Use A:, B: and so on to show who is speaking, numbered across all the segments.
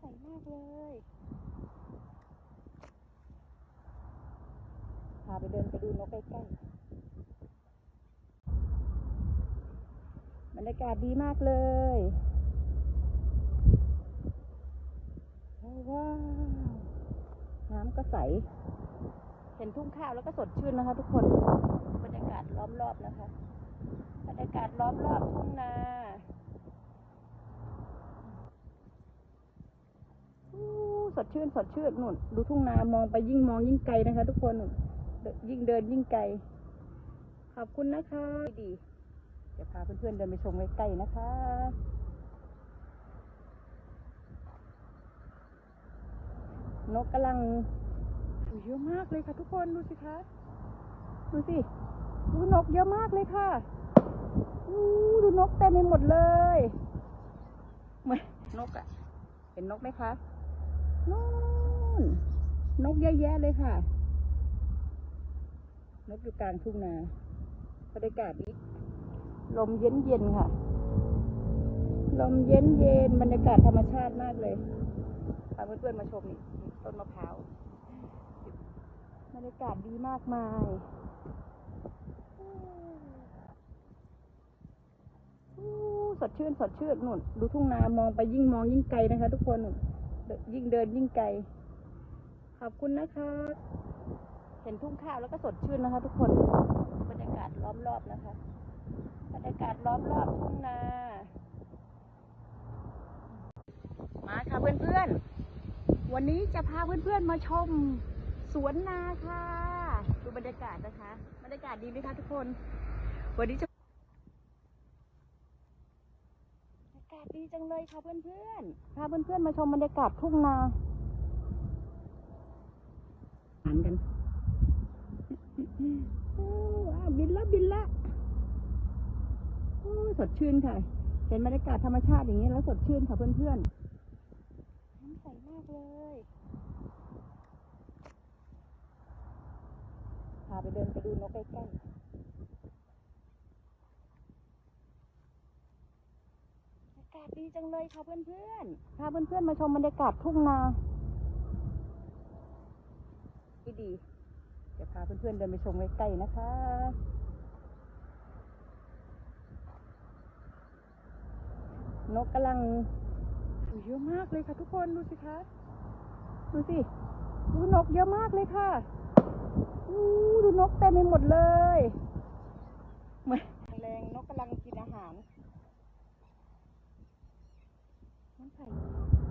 A: ใสมากเลย พาไปเดินไปดูนกใกล้ๆบรรยากาศดีมากเลยว้าวน้ำก็ใส เห็นทุ่งข้าวแล้วก็สดชื่นนะคะทุกคน บรรยากาศล้อมรอบนะคะ บรรยากาศล้อมรอบทุ่งนาอู้ สดชื่นสดชื่นนู่นดูทุ่งนามองไปยิ่งมองยิ่งไกลนะคะ ทุกคนยิ่งเดินยิ่งไกล ขอบคุณนะคะดีเดี๋ยวพาเพื่อนๆเดินไปชมใกล้ๆนะคะนกกำลังเยอะมากเลยค่ะทุกคนดูสิคะดูสิดูนกเยอะมากเลยค่ะดูนกเต็มไปหมดเลยเหมือนนกอะเห็นนกไหมคะ นู่นนกเยอะแยะเลยค่ะ นกอยู่กลางทุ่งนาบรรยากาศดีลมเย็นเย็นๆค่ะ ลมเย็นเย็นๆบรรยากาศธรรมชาติมากเลยพาเพื่อนๆมาชมนี่ต้นมะพร้าวบรรยากาศดีมากมายสดชื่นสดชื่นนู่น ดูทุ่งนามองไปยิ่งมองยิ่งไกลนะคะ ทุกคน ยิ่งเดินยิ่งไกล ขอบคุณนะคะ เห็นทุ่งข้าวแล้วก็สดชื่นนะคะ ทุกคนบรรยากาศล้อมรอบนะคะบรรยากาศล้อมรอบทุ่งนา มาค่ะเพื่อนๆ วันนี้จะพาเพื่อนๆมาชมสวนนาค่ะ ดูบรรยากาศนะคะ บรรยากาศดีไหมคะทุกคน วันนี้จะ บรรยากาศดีจังเลยค่ะเพื่อนๆพาเพื่อนๆมาชมบรรยากาศทุ่งนาหันกันโอ้ว้าวบินละบินละโอ้สดชื่นค่ะ เห็นบรรยากาศธรรมชาติอย่างนี้แล้วสดชื่นค่ะเพื่อนๆน้ำใสมากเลยพาไปเดินไปดูนกใกล้ๆ บรรยากาศ ดีจังเลยค่ะเพื่อนๆ พาเพื่อนๆ มาชมบรรยากาศทุ่งนาดีดี เดี๋ยวพาเพื่อนๆ เดินไปชมใกล้ๆ นะคะ นกกำลังเยอะมากเลยค่ะทุกคนดูสิคะดูสิดูนกเยอะมากเลยค่ะดูนกเต็มไปหมดเลยเหมือนแรงนกกำลังกินอาหาร น้ำไผ่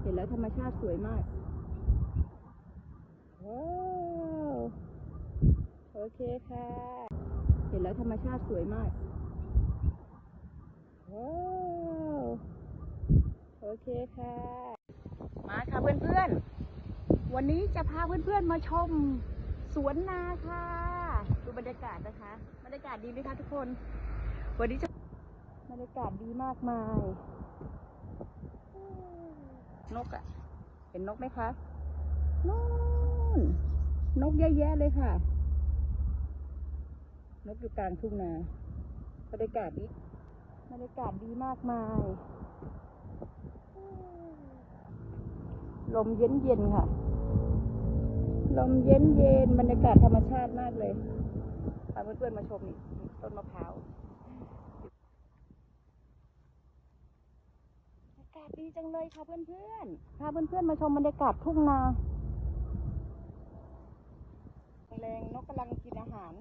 A: เห็นแล้วธรรมชาติสวยมาก ว้าว โอเคค่ะ เห็นแล้วธรรมชาติสวยมาก ว้าว โอเคค่ะ มาค่ะเพื่อนๆ วันนี้จะพาเพื่อนๆมาชมสวนนาค่ะ ดูบรรยากาศนะคะ บรรยากาศดีไหมคะทุกคน วันนี้จะบรรยากาศดีมากมาย นกอะเห็นนกไหมคะนู่นนกเยอะแยะเลยค่ะ นกอยู่กลางทุ่งนาบรรยากาศดีบรรยากาศดีมากมาย ลมเย็นเย็นๆค่ะ ลมเย็นเย็นๆบรรยากาศธรรมชาติมากเลยพาเพื่อนๆมาชมนี่ต้นมะพร้าว บรรยากาศ ดีจังเลยค่ะเพื่อนๆพาเพื่อนๆมาชมบรรยากาศทุ่งนาแรงนกกำลังกินอาหาร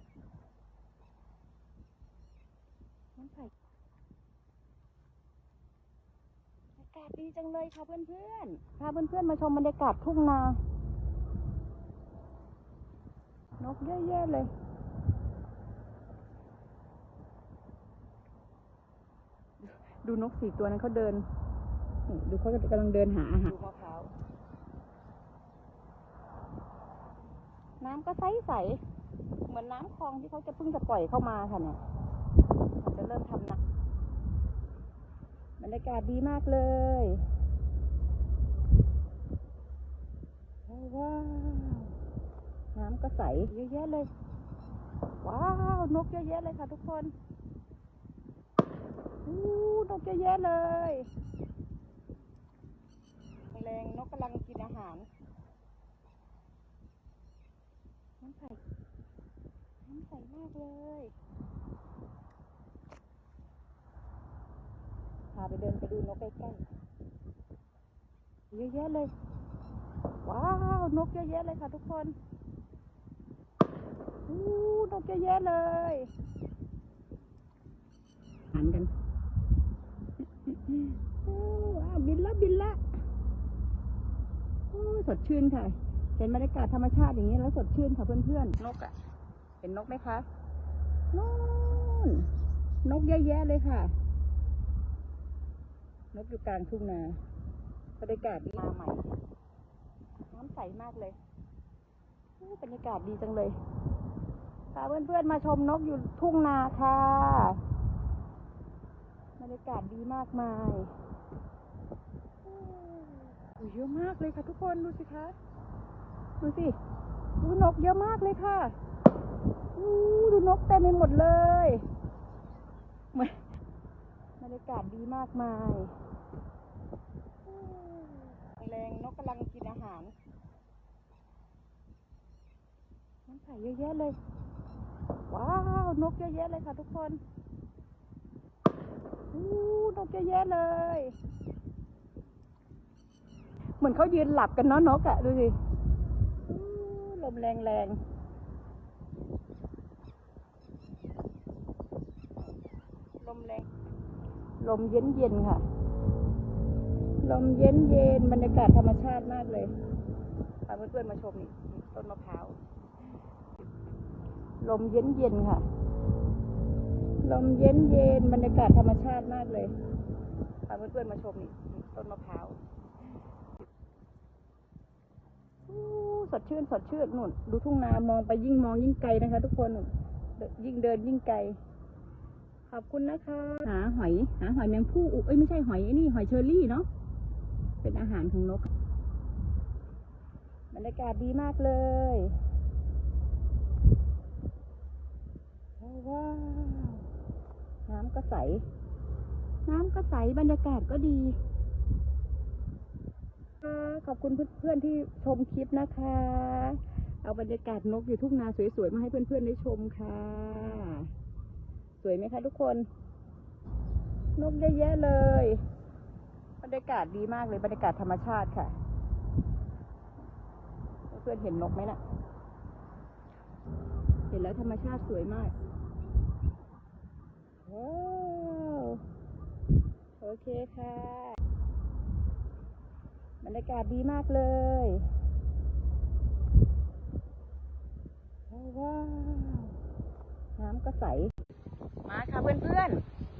A: น้ำไผ่บรรยากาศดีจังเลยค่ะเพื่อนๆพาเพื่อนๆมาชมบรรยากาศทุ่งนา นกเยอะแยะเลยดูนกสี่ตัวนั้นเขาเดิน ดูเขากำลังเดินหาอาหารดูมะพร้าวน้ำก็ใสใสๆเหมือนน้ำคลองที่เขาจะเพิ่งจะปล่อยเข้ามาค่ะเนี่ยมันจะเริ่มทำนะบรรยากาศดีมากเลยว้าวน้ำก็ใสเยอะแยะเลย ว้าวนกเยอะแยะเลยค่ะทุกคนอู้นกเยอะแยะเลย แรงนกกำลังารน้ำใสน้ำใสมากเลยพาไปเดินไปดูนกใกล้ๆเยอะแยะเลย ว้าว นกเยอะแยะเลยค่ะทุกคนอู้นกเยอะแยะเลยหันกันอู้ว้าวบินละบินละอู้ สดชื่นค่ะเห็นบรรยากาศธรรมชาติอย่างนี้แล้วสดชื่นค่ะเพื่อนๆ นกอะ่ะเห็นนกไหมคะนู่นนกเยอะแยะเลยค่ะ นกอยู่กลางทุ่งนาบรรยากาศดีมาใหม่ น้ำใสมากเลยอู้บรรยากาศดีจังเลยพาเพื่อนๆมาชมนกอยู่ทุ่งนาค่ะ บรรยากาศดีมากมายอู้ เยอะมากเลยค่ะทุกคนดูสิคะดูสิดูนกเยอะมากเลยค่ะดูนกเต็มไปหมดเลยบรรยากาศดีมากมายแรงนกกำลังกินอาหารน้ำใสเยอะแยะเลย ว้าว นกเยอะแยะเลยค่ะทุกคนอู้นกเยอะแยะเลย เหมือนเขายืนหลับกันเนาะนกอะดูสิลมแรงแรงลมแรง ลมเย็นเย็นค่ะ ลมเย็นเย็นบรรยากาศธรรมชาติมากเลยพาเพื่อนๆมาชมนี่ต้นมะพร้าว ลมเย็นเย็นค่ะ ลมเย็นเย็นบรรยากาศธรรมชาติมากเลยพาเพื่อนๆมาชมนี่ต้นมะพร้าว สดชื่นสดชื่นนู่นดูทุ่งนามองไปยิ่งมองยิ่งไกลนะคะ ทุกคนยิ่งเดินยิ่งไกล ขอบคุณนะคะ หาหอย หาหอยแมงผู้อุ๊ยเอ้ยไม่ใช่หอยไอ้นี่ หอยเชอรี่เนาะเป็นอาหารของนกบรรยากาศดีมากเลยว้าว น้ำก็ใส น้ำก็ใส บรรยากาศก็ดี ขอบคุณเพื่อนๆที่ชมคลิปนะคะ เอาบรรยากาศนกอยู่ทุ่งนาสวยๆมาให้เพื่อนๆได้ชมค่ะ สวยไหมคะทุกคน นกเยอะแยะเลย บรรยากาศดีมากเลยบรรยากาศธรรมชาติค่ะ เพื่อนๆเห็นนกไหมน่ะ เห็นแล้วธรรมชาติสวยมากโอเคค่ะ บรรยากาศดีมากเลยว้าวน้ำก็ใส มาค่ะเพื่อน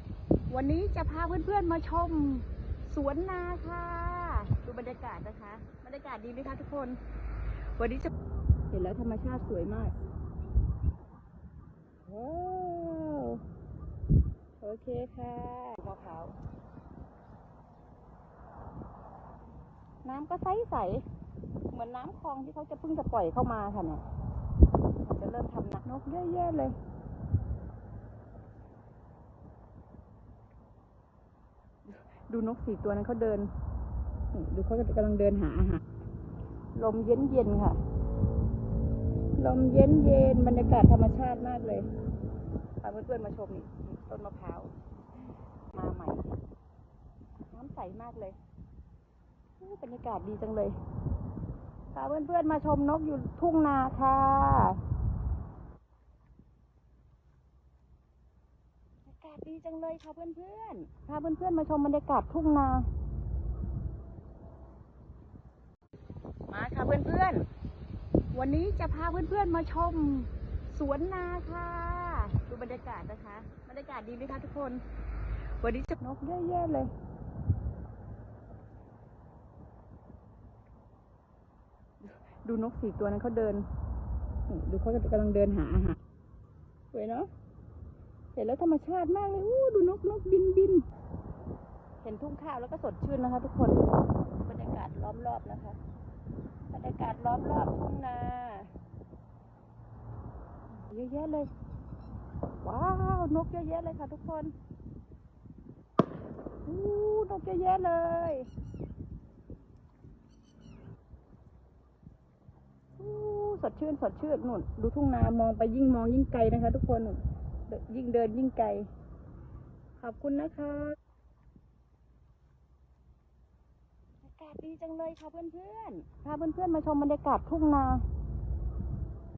A: ๆ วันนี้จะพาเพื่อนๆมาชมสวนนาค่ะ ดูบรรยากาศนะคะ บรรยากาศดีไหมคะทุกคน วันนี้จะเห็นแล้วธรรมชาติสวยมากว้าวโอเคค่ะมะพร้าว น้ำก็ใสใสเหมือนน้ำคลองที่เขาจะเพิ่งจะปล่อยเข้ามาค่ะเนี่ยจะเริ่มทำนักนกเยอะแยะเลยดูนกสี่ตัวนั้นเขาเดิน ดูเขากำลังเดินหาอาหารลมเย็นเย็นค่ะ ลมเย็นเย็นบรรยากาศธรรมชาติมากเลยพาเพื่อนๆมาชมนี่ต้นมะพร้าว มาใหม่ น้ำใสมากเลย บรรยากาศดีจังเลยพาเพื่อนๆมาชมนกอยู่ทุ่งนาค่ะบรรยากาศดีจังเลยค่ะเพื่อนๆพาเพื่อนๆมาชมบรรยากาศทุ่งนา มาค่ะเพื่อนๆ วันนี้จะพาเพื่อนๆมาชมสวนนาค่ะ ดูบรรยากาศนะคะ บรรยากาศดีไหมคะทุกคน วันนี้จะนกเยอะแยะเลย ดูนกสี่ตัวนั้นเขาเดินดูเขากำลังเดินหาอาหารสวยเนาะเห็นแล้วธรรมชาติมากเลยอู้ดูนกนกบินบินเห็นทุ่งข้าวแล้วก็สดชื่นนะคะ ทุกคนบรรยากาศล้อมรอบนะคะบรรยากาศล้อมรอบทุ่งนาเยอะแยะเลย ว้าวนกเยอะแยะเลยค่ะ ทุกคนอู้นกเยอะแยะเลย สดชื่นสดชื่นนู่นดูทุ่งนามองไปยิ่งมองยิ่งไกลนะคะ ทุกคนนู่นเดินยิ่งเดินยิ่งไกล ขอบคุณนะคะอากาศดีจังเลยค่ะเพื่อนๆพาเพื่อนๆมาชมบรรยากาศทุ่งนา